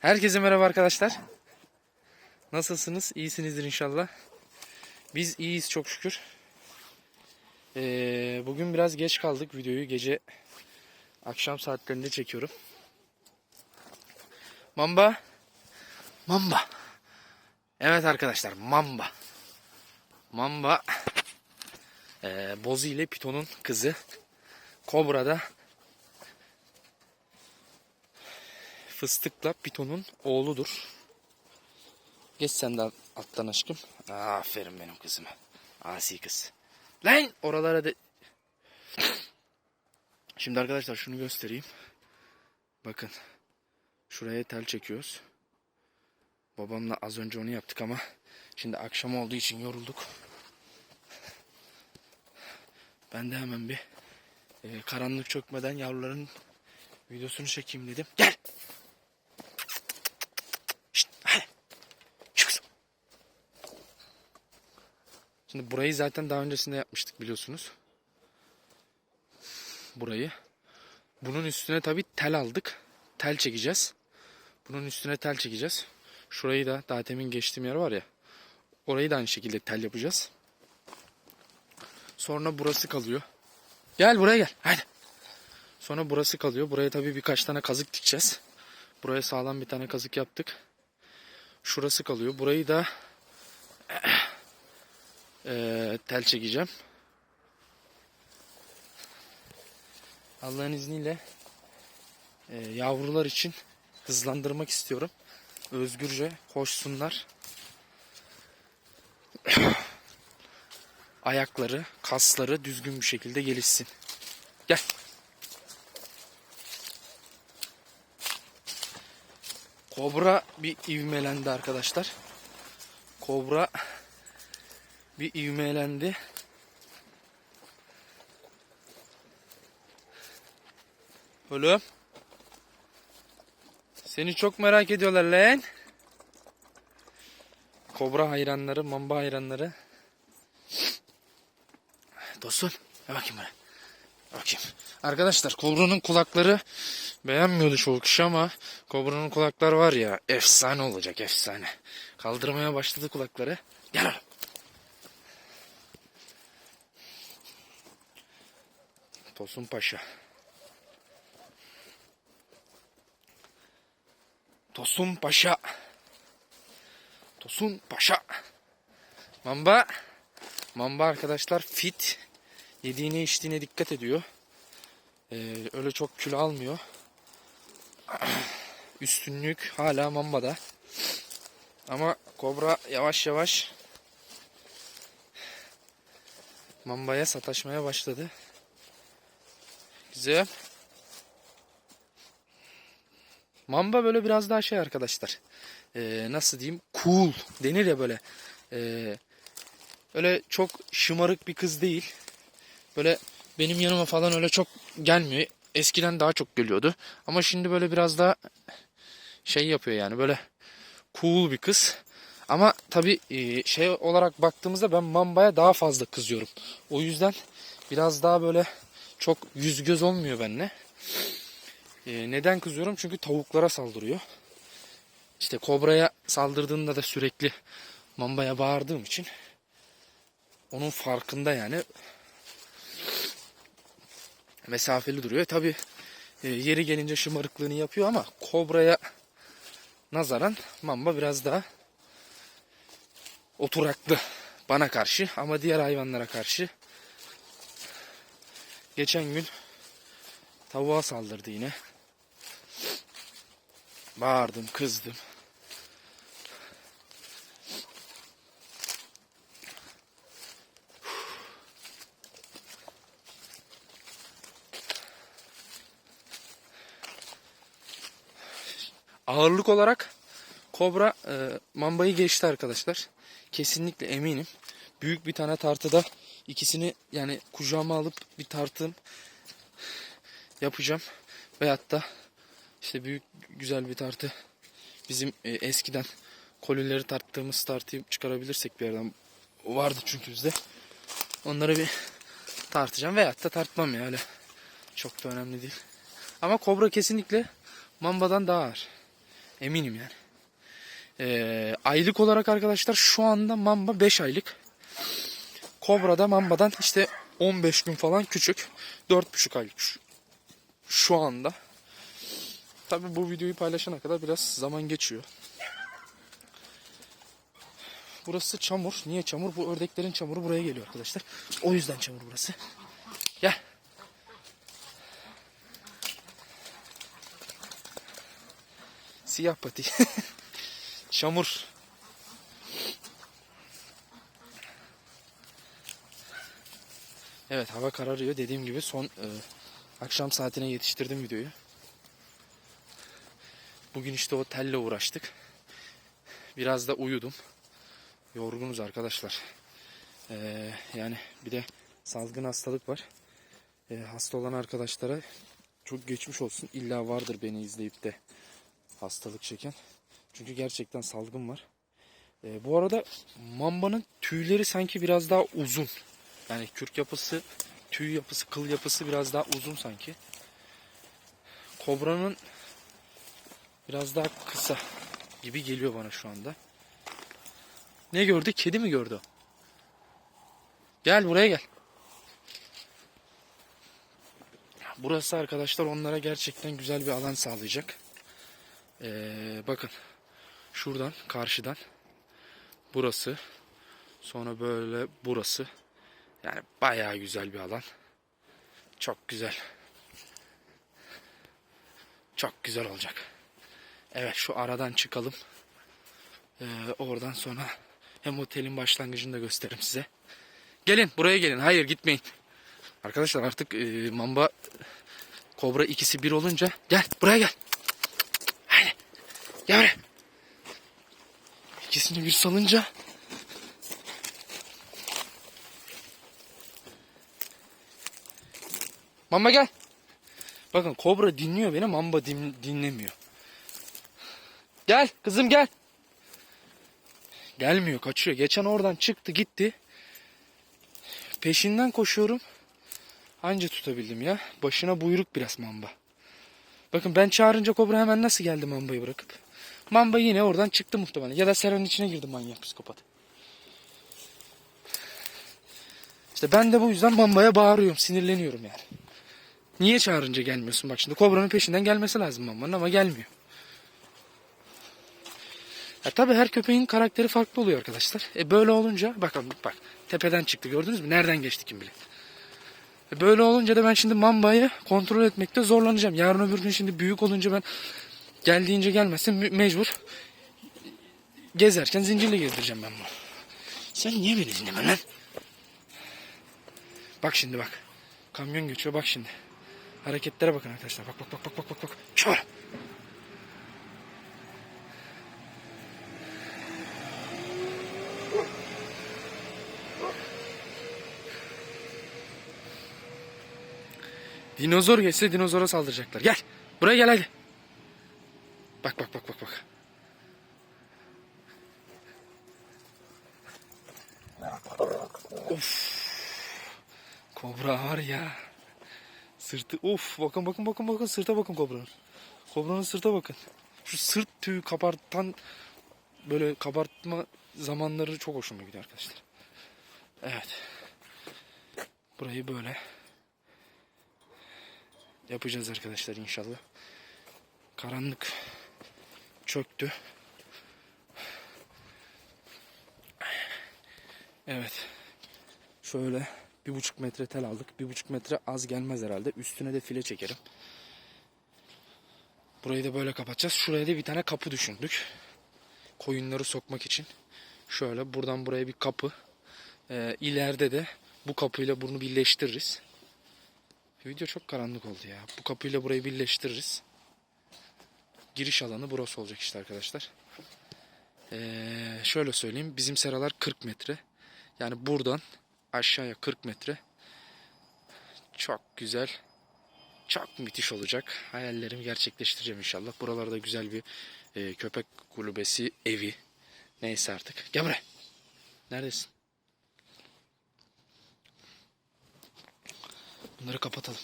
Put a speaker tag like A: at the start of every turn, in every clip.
A: Herkese merhaba arkadaşlar. Nasılsınız? İyisinizdir inşallah. Biz iyiyiz çok şükür. Ee, bugün biraz geç kaldık videoyu. Gece akşam saatlerinde çekiyorum. Mamba. Mamba. Evet arkadaşlar Mamba. Mamba. Ee, Bozu ile Piton'un kızı. Kobra da Fıstıkla Piton'un oğludur. Geç sen de alttan aşkım. Aferin benim kızıma. Asi kız. Lan oralara da... Şimdi arkadaşlar şunu göstereyim. Bakın. Şuraya tel çekiyoruz. Babamla az önce onu yaptık ama şimdi akşam olduğu için yorulduk. Ben de hemen bir e, karanlık çökmeden yavruların videosunu çekeyim dedim. Gel. Şşt, hadi. Şu kızım. Şimdi burayı zaten daha öncesinde yapmıştık biliyorsunuz. Burayı. Bunun üstüne tabi tel aldık. Tel çekeceğiz. Bunun üstüne tel çekeceğiz. Şurayı da daha temin geçtiğim yer var ya. Orayı da aynı şekilde tel yapacağız. Sonra burası kalıyor. Gel buraya gel. Hadi. Sonra burası kalıyor. Buraya tabii birkaç tane kazık dikeceğiz. Buraya sağlam bir tane kazık yaptık. Şurası kalıyor. Burayı da eee, tel çekeceğim. Allah'ın izniyle eee, yavrular için hızlandırmak istiyorum. Özgürce koşsunlar. Ayakları, kasları düzgün bir şekilde gelişsin. Gel. Kobra bir ivmelendi arkadaşlar. Kobra bir ivmelendi. Oğlum. Seni çok merak ediyorlar lan. Kobra hayranları, mamba hayranları. Dostum, bir bakayım bana. Bakayım. Arkadaşlar kobranın kulakları beğenmiyordu çoğu kişi ama kobranın kulaklar var ya efsane olacak efsane. Kaldırmaya başladı kulakları. Gel oğlum. Tosun Paşa. Tosun Paşa. Tosun Paşa. Mamba. Mamba arkadaşlar fit. Yediğine içtiğine dikkat ediyor. Ee, öyle çok kilo almıyor. Üstünlük hala Mamba'da. Ama Kobra yavaş yavaş Mamba'ya sataşmaya başladı. Güzel. Mamba böyle biraz daha şey arkadaşlar. Ee, nasıl diyeyim? Cool denir ya böyle. Ee, öyle çok şımarık bir kız değil. Böyle benim yanıma falan öyle çok gelmiyor. Eskiden daha çok geliyordu. Ama şimdi böyle biraz daha şey yapıyor yani böyle cool bir kız. Ama tabii e, şey olarak baktığımızda ben Mamba'ya daha fazla kızıyorum. O yüzden biraz daha böyle çok yüz göz olmuyor benimle. E, neden kızıyorum? Çünkü tavuklara saldırıyor. İşte kobraya saldırdığında da sürekli Mamba'ya bağırdığım için onun farkında yani mesafeli duruyor. Tabi yeri gelince şımarıklığını yapıyor ama kobraya nazaran mamba biraz daha oturaklı bana karşı ama diğer hayvanlara karşı geçen gün tavuğa saldırdı yine. Bağırdım, kızdım. Ağırlık olarak Kobra e, Mamba'yı geçti arkadaşlar. Kesinlikle eminim. Büyük bir tane tartıda ikisini yani kucağıma alıp bir tartım yapacağım. Veyahut da işte büyük güzel bir tartı bizim e, eskiden kolileri tarttığımız tartıyı çıkarabilirsek bir yerden vardı çünkü bizde. Onları bir tartacağım veyahut da tartmam ya öyle. Çok da önemli değil. Ama kobra kesinlikle mambadan daha ağır. Eminim yani. Ee, aylık olarak arkadaşlar şu anda Mamba 5 aylık. Kobra'da Mamba'dan işte 15 gün falan küçük. 4,5 aylık şu, şu anda. Tabi bu videoyu paylaşana kadar biraz zaman geçiyor. Burası çamur. Niye çamur? Bu ördeklerin çamuru buraya geliyor arkadaşlar. O yüzden çamur burası. Gel. Siyah pati. çamur. Evet hava kararıyor. Dediğim gibi son e, akşam saatine yetiştirdim videoyu. Bugün işte o telle uğraştık. Biraz da uyudum. Yorgunuz arkadaşlar. Ee, yani bir de salgın hastalık var. Ee, hasta olan arkadaşlara çok geçmiş olsun. İlla vardır beni izleyip de hastalık çeken. Çünkü gerçekten salgın var. Ee, bu arada mambanın tüyleri sanki biraz daha uzun. Yani kürk yapısı, tüy yapısı, kıl yapısı biraz daha uzun sanki. Kobranın biraz daha kısa gibi geliyor bana şu anda. Ne gördü? Kedi mi gördü? Gel buraya gel. Burası arkadaşlar onlara gerçekten güzel bir alan sağlayacak. Ee, bakın şuradan karşıdan burası sonra böyle burası yani bayağı güzel bir alan. Çok güzel. Çok güzel olacak. Evet şu aradan çıkalım. Ee, oradan sonra hem otelin başlangıcını da gösteririm size. Gelin buraya gelin. Hayır gitmeyin. Arkadaşlar artık e, mamba kobra ikisi bir olunca gel buraya gel. Haydi. Gel buraya. İkisini bir salınca Mamba gel. Bakın kobra dinliyor beni mamba din- dinlemiyor. Gel kızım gel. Gelmiyor kaçıyor. Geçen oradan çıktı gitti. Peşinden koşuyorum. Anca tutabildim ya. Başına buyruk biraz mamba. Bakın ben çağırınca kobra hemen nasıl geldi mambayı bırakıp. Mamba yine oradan çıktı muhtemelen. Ya da seranın içine girdi manyak psikopat. İşte ben de bu yüzden mambaya bağırıyorum. Sinirleniyorum yani. Niye çağırınca gelmiyorsun? Bak şimdi kobranın peşinden gelmesi lazım mambanın ama gelmiyor. Ya tabii her köpeğin karakteri farklı oluyor arkadaşlar. E böyle olunca bakın bak tepeden çıktı gördünüz mü? Nereden geçti kim bilir. E böyle olunca da ben şimdi mambayı kontrol etmekte zorlanacağım. Yarın öbür gün şimdi büyük olunca ben geldiğince gelmezse mü- mecbur gezerken zincirle gezdireceğim ben bunu. Sen niye beni dinlemiyorsun lan? Bak şimdi bak. Kamyon geçiyor bak şimdi. Hareketlere bakın arkadaşlar. Bak bak bak bak bak bak bak. Şöyle. Dinozor geçse dinozora saldıracaklar. Gel. Buraya gel hadi. Bak bak bak bak bak. Of. Kobra var ya. Sırtı of bakın bakın bakın bakın sırta bakın kobranın. Kobranın sırta bakın. Şu sırt tüyü kabartan böyle kabartma zamanları çok hoşuma gidiyor arkadaşlar. Evet. Burayı böyle yapacağız arkadaşlar inşallah. Karanlık çöktü. Evet. Şöyle bir buçuk metre tel aldık. Bir buçuk metre az gelmez herhalde. Üstüne de file çekerim. Burayı da böyle kapatacağız. Şuraya da bir tane kapı düşündük. Koyunları sokmak için. Şöyle buradan buraya bir kapı. Ee, ileride de bu kapıyla bunu birleştiririz. Video çok karanlık oldu ya. Bu kapıyla burayı birleştiririz. Giriş alanı burası olacak işte arkadaşlar. Ee, şöyle söyleyeyim. Bizim seralar 40 metre. Yani buradan aşağıya 40 metre. Çok güzel. Çok müthiş olacak. Hayallerimi gerçekleştireceğim inşallah. Buralarda güzel bir e, köpek kulübesi, evi. Neyse artık. Gel buraya. Neredesin? Bunları kapatalım.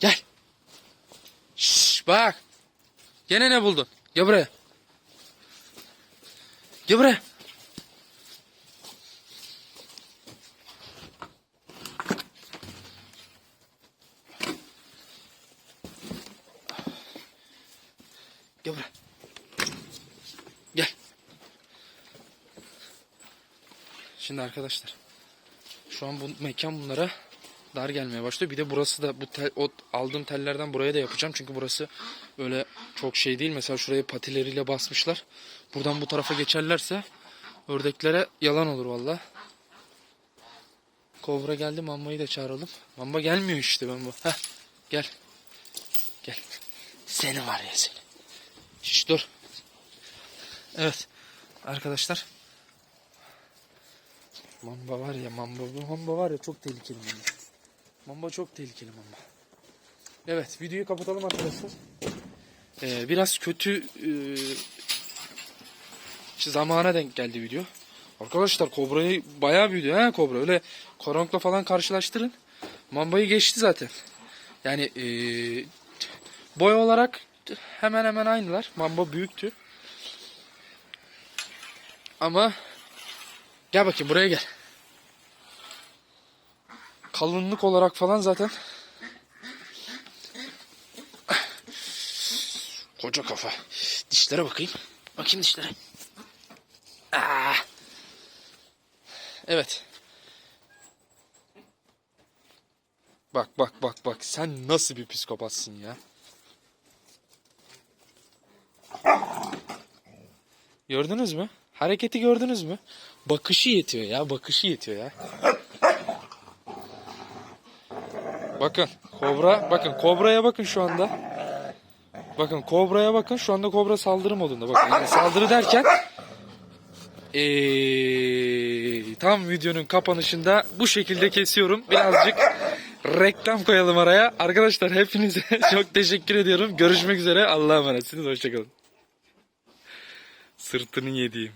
A: Gel. Şş, bak. Gene ne buldun? Gel buraya. Gel buraya. Gel buraya. Gel. Şimdi arkadaşlar. Şu an bu mekan bunlara dar gelmeye başlıyor. Bir de burası da bu tel, o aldığım tellerden buraya da yapacağım. Çünkü burası öyle çok şey değil. Mesela şurayı patileriyle basmışlar. Buradan bu tarafa geçerlerse ördeklere yalan olur valla. Kobra geldi. Mamba'yı da çağıralım. Mamba gelmiyor işte ben bu. Heh, gel. Gel. Seni var ya seni. Şş dur. Evet. Arkadaşlar. Mamba var ya mamba. Bu mamba var ya çok tehlikeli mamba. Mamba çok tehlikeli mamba. Evet videoyu kapatalım arkadaşlar. Ee, biraz kötü e, işte zamana denk geldi video. Arkadaşlar kobrayı bayağı büyüdü ha kobra. Öyle koronkla falan karşılaştırın. Mambayı geçti zaten. Yani e, boy olarak hemen hemen aynılar. Mamba büyüktü. Ama gel bakayım buraya gel. Kalınlık olarak falan zaten koca kafa. Dişlere bakayım. Bakayım dişlere. Aa. Evet. Bak bak bak bak sen nasıl bir psikopatsın ya. Gördünüz mü? Hareketi gördünüz mü? Bakışı yetiyor ya, bakışı yetiyor ya. Bakın, kobra, bakın kobraya bakın şu anda. Bakın kobraya bakın, şu anda kobra saldırı modunda. Bakın yani saldırı derken ee, tam videonun kapanışında bu şekilde kesiyorum. Birazcık reklam koyalım araya. Arkadaşlar hepinize çok teşekkür ediyorum. Görüşmek üzere. Allah'a emanetsiniz. Hoşçakalın. Sırtını yediğim.